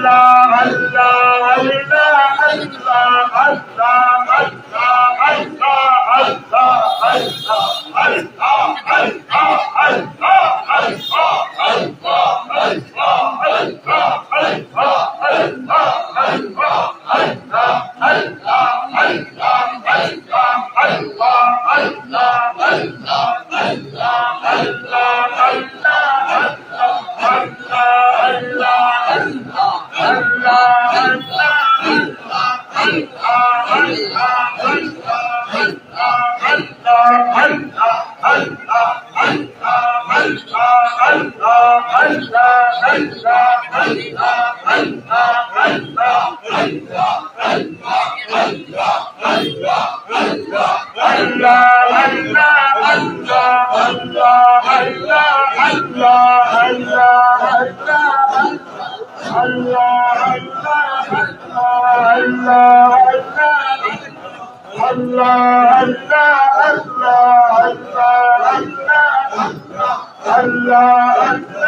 الله الله الله الله الله الله الله الله Allah Allah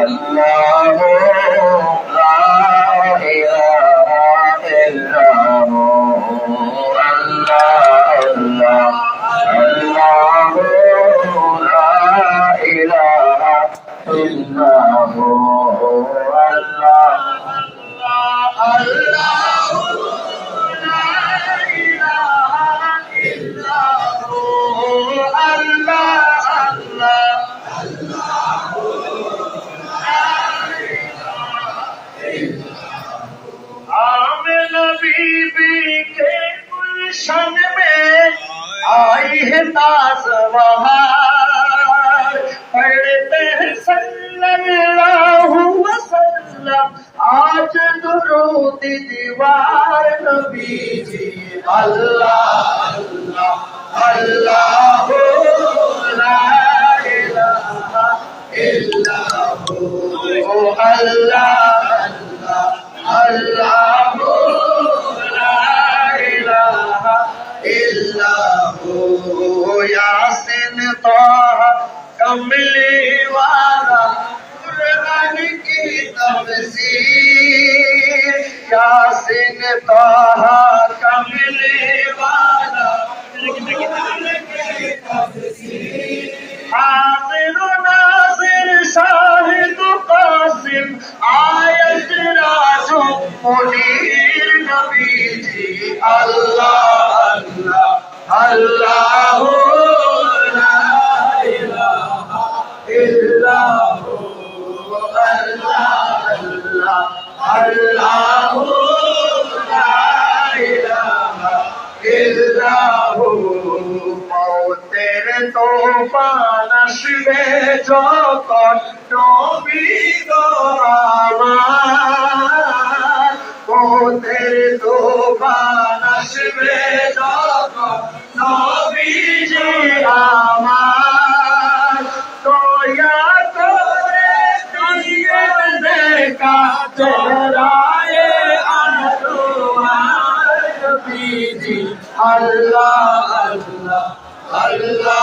Allah आई है ताज बहार पढ़ते हैं सल्लल्लाहु वसल्लम आज दुरूद दीवार नबी जी अल्लाह अल्लाह अल्लाह ला इलाहा इल्लल्लाहु अल्लाह अल्लाह यासिन ताहा कमली वाला कुरान की तफसीर हाजिर नाजिर शाहिद कासिम आयत राजो मुनीर नबी जी अल्लाह अल्लाह अल्लाह ला इलाहा इल्लल्लाहु अल्लाह अल्लाह মৌতের তোফান আসবে যখন নবী আমার মৌতের তোফান আসবে যখন নবী আমার আল্লাহ আল্লাহ আল্লাহ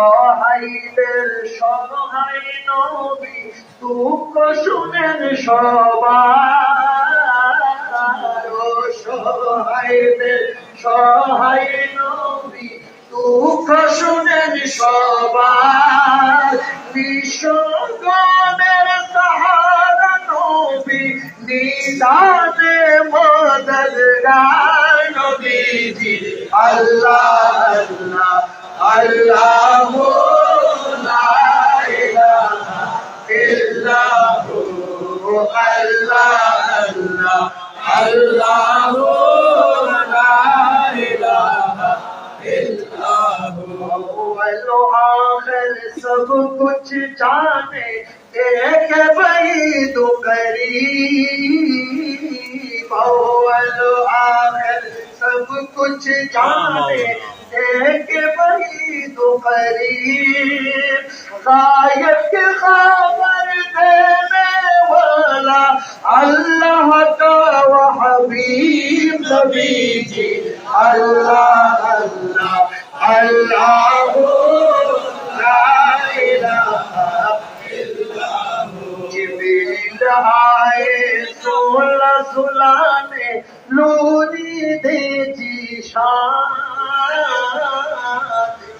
অসহায়দের সহায় নবী দুঃখ শুনেন সবার অসহায়দের সহায় নবী, দুঃখ শুনেন সবার। বিশ্বগণের সাহারা নবী, নিদানে মদদগার নবীজি আল্লাহ আল্লাহ আল্লাহ جانے، ایک بعید و قریب اول و آخر سب کچھ جانے، ایک بعید و قریب غائب کے دینے والا اللہ کا و حبیب نبی جی۔ اللہ اللہ اللہ۔ सोलह सुलाने लूरी दे जी शान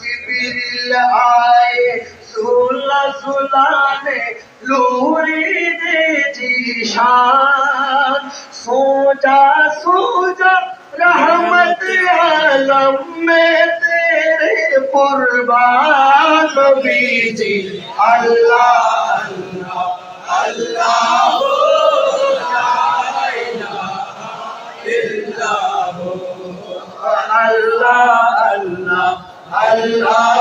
जिब्रील आए सोलह सुलाने लूरी दे जी शान सो जा सो जा रहमत आलम में तेरे कुर्बान नबी जी अल्लाह अल्लाह अल्लाह اللہ اللہ الہ الا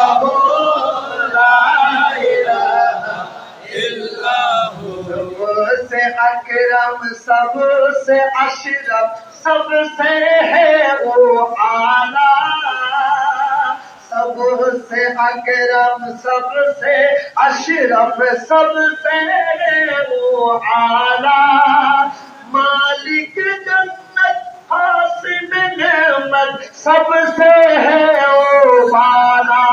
سب سے اشرف، سب سے ہے وہ آنا سب سے اکرم، سب سے اشرف، سب سے وہ آنا مالک جن نعمت سب سے ہے او بالا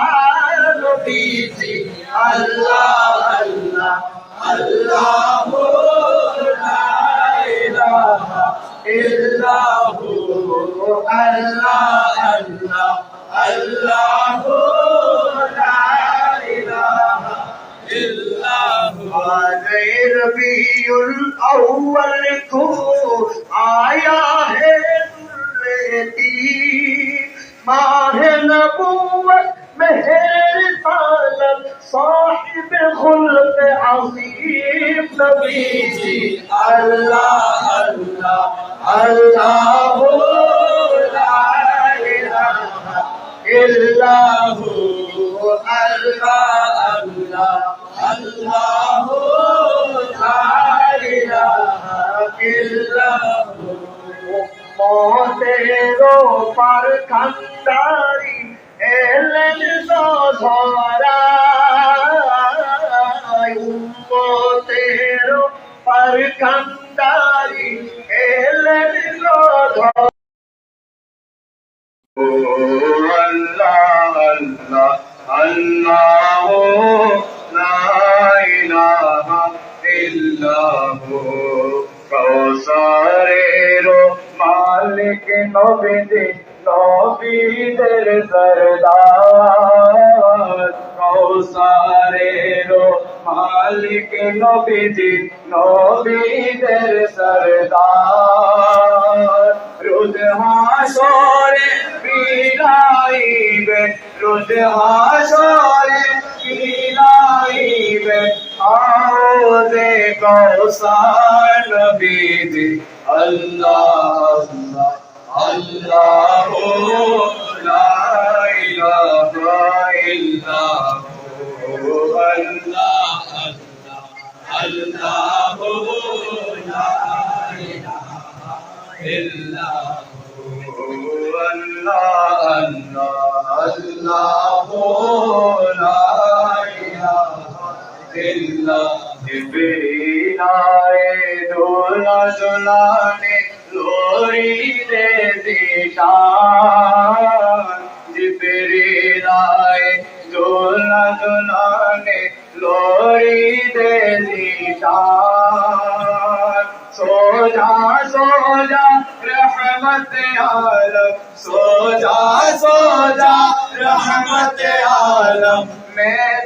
نبی جی اللہ اللہ اللہ لا الہ الا اللہ اللہ اللہ لا الہ الا آیا ہے दुर्रेती माह नबूवत मेहर सालत साहिब खुल्क अजीम नबी जी अल्लाह अल्लाह अल्लाह ला इलाहा इल्लल्लाहु अल्लाह अल्लाह अल्लाह ला মতের পার খান্দারি এলেন সধরা মতের পার খান্দারি এলেন সধরা আল্লাহ আল্লাহ আল্লাহ লা ইলাহা ইল্লাহু কওসারেরো মালিক নবীজি নবীদের সরদার কৌসারেরো মালিক নবীজি নবীদের সরদার রোজ হাসরে বিলাইবে রোজ হাসরে বিলাইবে আওজে কৌসার নবীজি আল্লাহ আল্লাহ লা ইলাহা ইল্লাহু আল্লাহ আল্লাহ লা ইলাহা ইল্লাহু আল্লাহ আল্লাহ আল্লাহ লা ইলাহা جبریل آئے، دھولا سنانے دے دیشان۔ جبریل آئے، دھولا لوری دے دیشان۔ سو جا سو جا رحمت عالم۔ سو جا سو جا رحمت عالم۔ میں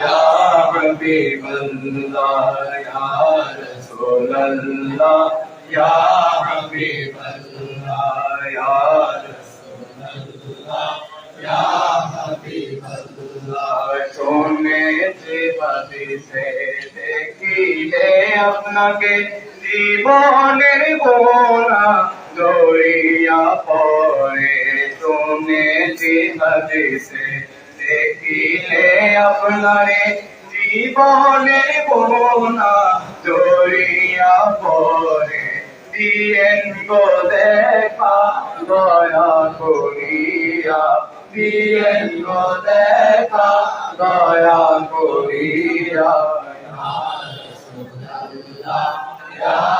یا حبیب اللہ یا رسول اللہ یا حبیب اللہ یا رسول اللہ یا حبیب اللہ سونے سے پتی سے دیکھی ہے اپنا کے دیوانے بولا دوڑیا پورے سونے سے پتی سے আপনারে জীবনের গোনা দরিয়া পরে দিয়েন গো দেখা, দয়া করিয়া। দিয়েন গো দেখা, দয়া করিয়া। يا